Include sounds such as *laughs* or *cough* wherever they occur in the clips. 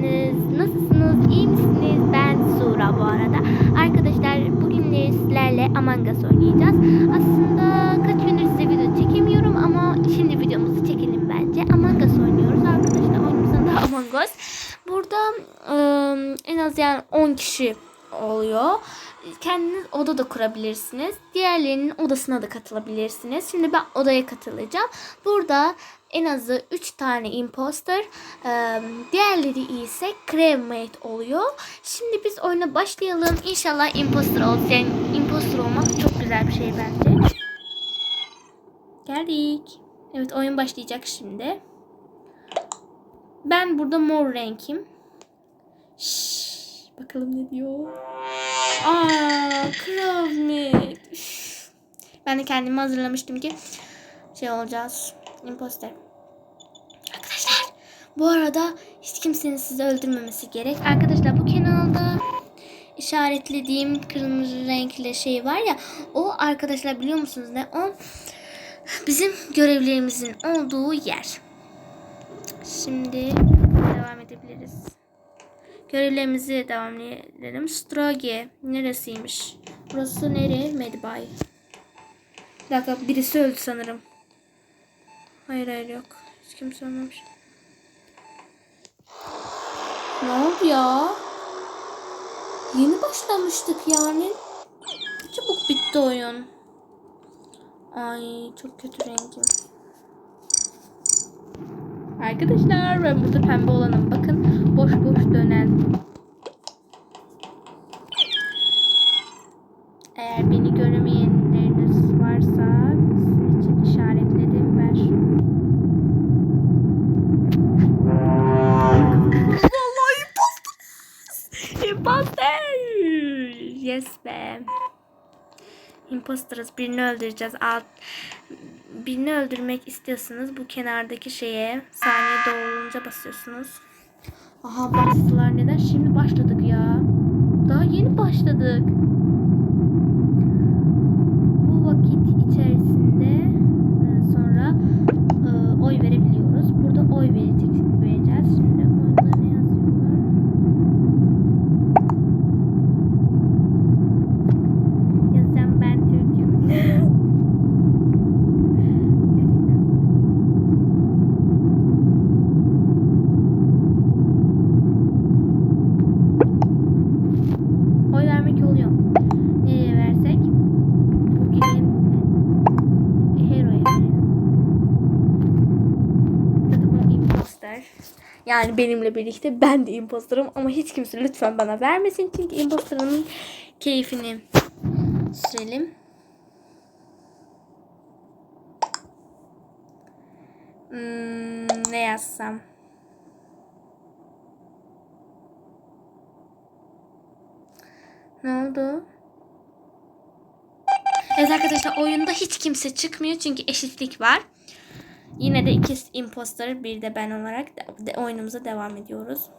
geldiniz. Nasılsınız? İyi misiniz? Ben Sura bu arada. Arkadaşlar bugün de sizlerle Among Us oynayacağız. Aslında kaç gündür size video çekemiyorum ama şimdi videomuzu çekelim bence. Among Us oynuyoruz arkadaşlar. Oyunumuzun da Among Us. Burada ıı, en az yani 10 kişi oluyor. Kendiniz oda da kurabilirsiniz. Diğerlerinin odasına da katılabilirsiniz. Şimdi ben odaya katılacağım. Burada en azı 3 tane imposter. eee, diğerleri ise crewmate oluyor. Şimdi biz oyuna başlayalım. İnşallah imposter olacağız. Yani imposter olmak çok güzel bir şey bence. Geldik. Evet oyun başlayacak şimdi. Ben burada mor renkim. Şşş, bakalım ne diyor. Aa. Üf. Ben de kendimi hazırlamıştım ki şey olacağız. Imposter. Arkadaşlar bu arada hiç kimsenin sizi öldürmemesi gerek. Arkadaşlar bu kanalda işaretlediğim kırmızı renkli şey var ya o arkadaşlar biliyor musunuz ne? O bizim görevlerimizin olduğu yer. Şimdi devam edebiliriz. Görevlerimizi devam edelim. Stroge neresiymiş? Burası nere? Medbay. Bir dakika birisi öldü sanırım. Hayır hayır yok. Hiç kimse ölmemiş. Ne oldu ya? Yeni başlamıştık yani. Çabuk bitti oyun. Ay çok kötü rengim. Arkadaşlar ben pembe olanım. Bakın boş boş dönen. Eğer beni göremeyenleriniz Yes be. Imposterız. Birini öldüreceğiz. Alt birini öldürmek istiyorsanız bu kenardaki şeye saniye doğrulunca basıyorsunuz. Aha bastılar neden? Şimdi başladık ya. Daha yeni başladık. Bu vakit içerisinde e, sonra e, oy verebiliyoruz. Burada oy verecek vereceğiz. Şimdi oyunda ne yazıyorlar? Yazacağım ben Türk'üm. Gerçekten. Oy vermek oluyor. Nereye versek? Bu gidelim. Hero'ya verelim. Zaten o imposter. Yani benimle birlikte ben de imposterım ama hiç kimse lütfen bana vermesin çünkü imposterın keyfini sürelim. Hmm, ne yazsam? Ne oldu? Evet arkadaşlar oyunda hiç kimse çıkmıyor çünkü eşitlik var. Yine de iki imposter bir de ben olarak de, oyunumuza devam ediyoruz.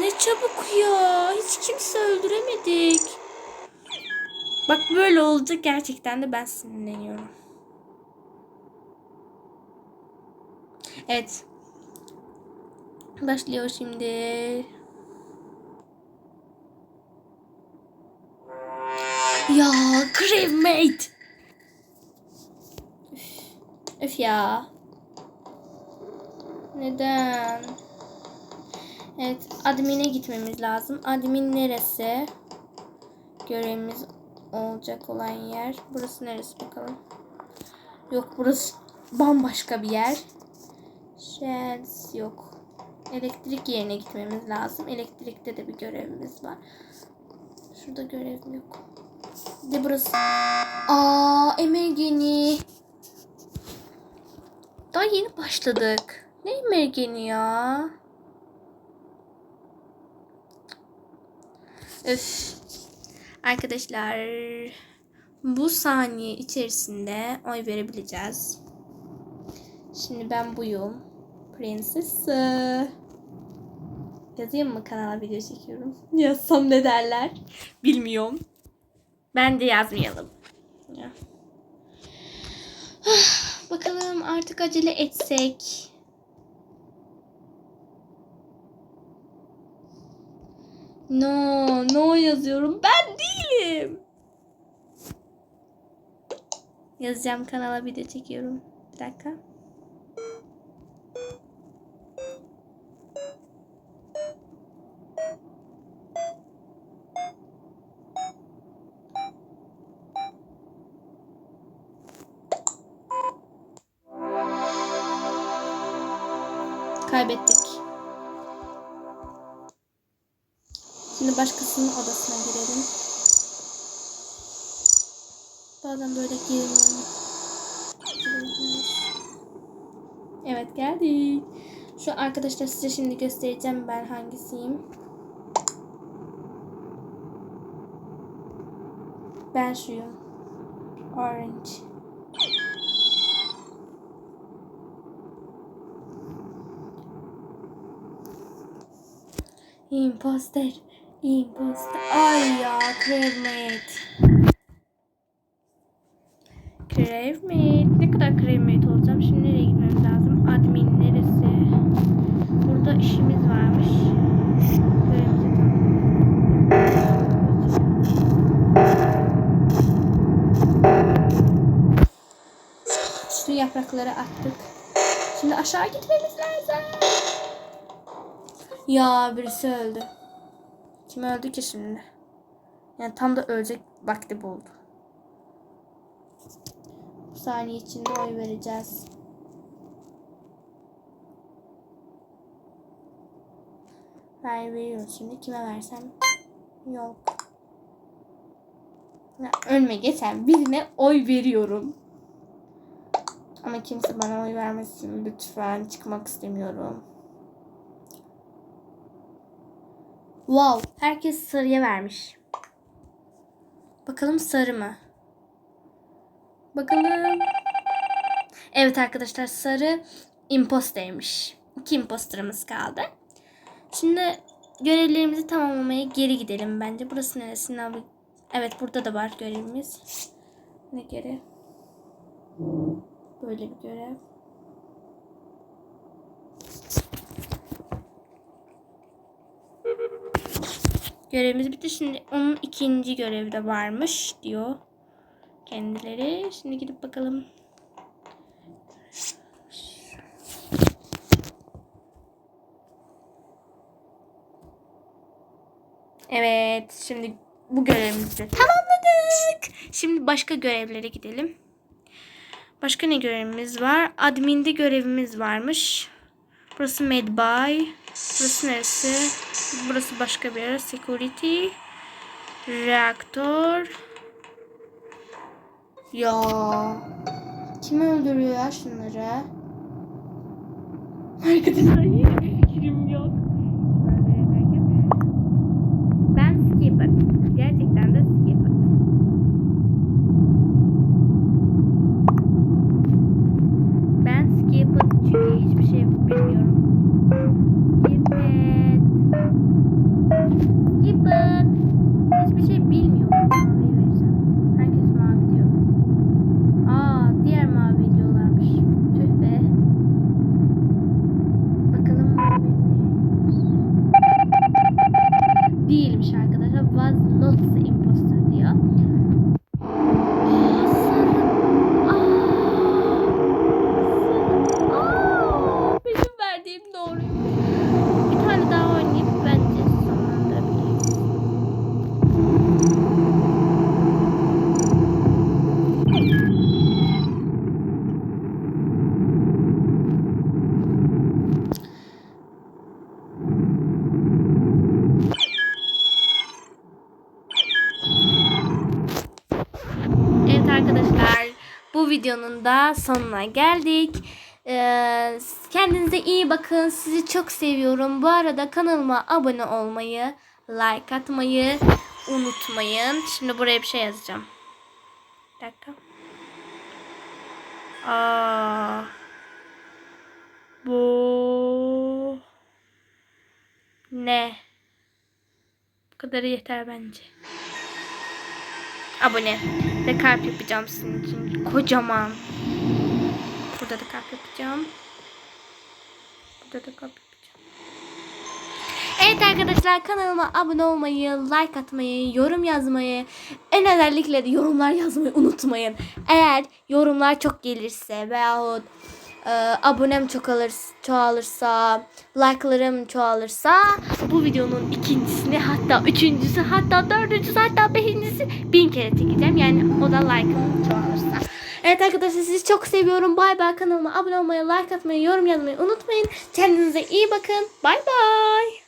Ne çabuk ya. Hiç kimse öldüremedik. Bak böyle oldu gerçekten de ben sinirleniyorum. Evet. Başlıyor şimdi. Ya Gravemate. Üf ya. Neden? Evet, admin'e gitmemiz lazım. Admin neresi? Görevimiz olacak olan yer. Burası neresi bakalım? Yok, burası bambaşka bir yer. Shells yok. Elektrik yerine gitmemiz lazım. Elektrikte de bir görevimiz var. Şurada görevim yok. De burası. Aa, emergeni. Daha yeni başladık. Ne emergeni ya? Öf. Arkadaşlar bu saniye içerisinde oy verebileceğiz. Şimdi ben buyum. Princess. Yazayım mı kanala video çekiyorum? *laughs* Yazsam ne derler? Bilmiyorum. Ben de yazmayalım. Ya. Bakalım artık acele etsek. No, no yazıyorum. Ben değilim. Yazacağım kanala video çekiyorum. Bir dakika. Kaybettik. Şimdi başkasının odasına girelim. Bazen böyle girelim. Evet geldik. Şu arkadaşlar size şimdi göstereceğim ben hangisiyim. Ben şuyum. Orange. Imposter. Imposter. Ay ya cremate. Cremate. Ne kadar cremate olacağım? Şimdi nereye gitmemiz lazım? Admin neresi? Burada işimiz varmış. Tamam. Şu yaprakları attık. Şimdi aşağı gitmemiz lazım. Ya birisi öldü. Kim öldü ki şimdi? Yani tam da ölecek vakti buldu. Bu saniye içinde oy vereceğiz. Ben veriyoruz şimdi. Kime versem? Yok. Ya, önüme geçen birine oy veriyorum. Ama kimse bana oy vermesin. Lütfen çıkmak istemiyorum. Wow, herkes sarıya vermiş. Bakalım sarı mı? Bakalım. Evet arkadaşlar sarı imposteymiş. İki imposterımız kaldı. Şimdi görevlerimizi tamamlamaya geri gidelim bence. Burası neresi? Evet burada da var görevimiz. Ne görev? Böyle bir görev. Görevimiz bitti. Şimdi onun ikinci görevi de varmış diyor kendileri. Şimdi gidip bakalım. Evet, şimdi bu görevimizi tamamladık. Şimdi başka görevlere gidelim. Başka ne görevimiz var? Admin'de görevimiz varmış. Burası Medbay. Burası neresi? Burası başka bir yer. Security. Reaktör. Ya. Kim öldürüyor ya şunları? Arkadaşlar hiçbir fikrim yok. Ben Skipper. Hiçbir şey bilmiyorum. Maviye vereceğim. Herkes mavi diyor. Aa diğer mavi diyorlarmış. Tüh be. Bakalım mavi mi? Değilmiş arkadaşlar. Was not the imposter diyor. Aa, sarı. Aa. Aa, benim verdiğim doğruymuş. Bir tane daha oynayıp bence sonlandırabiliriz. Evet arkadaşlar bu videonun da sonuna geldik. Ee, kendinize iyi bakın. Sizi çok seviyorum. Bu arada kanalıma abone olmayı, like atmayı unutmayın. Şimdi buraya bir şey yazacağım. Bir dakika. Aa, bu ne? Bu kadarı yeter bence abone ve kalp yapacağım sizin için. Kocaman. Burada da kalp yapacağım. Burada da kalp yapacağım. Evet arkadaşlar kanalıma abone olmayı, like atmayı, yorum yazmayı, en özellikle de yorumlar yazmayı unutmayın. Eğer yorumlar çok gelirse veyahut e, abonem çok alır, çoğalırsa, like'larım çoğalırsa bu videonun ikincisini hatta üçüncüsü hatta dördüncüsü hatta beşincisi bin kere çekeceğim. Yani o da like'ım çoğalırsa. Evet arkadaşlar sizi çok seviyorum. Bay bay kanalıma abone olmayı, like atmayı, yorum yazmayı unutmayın. Kendinize iyi bakın. Bay bay.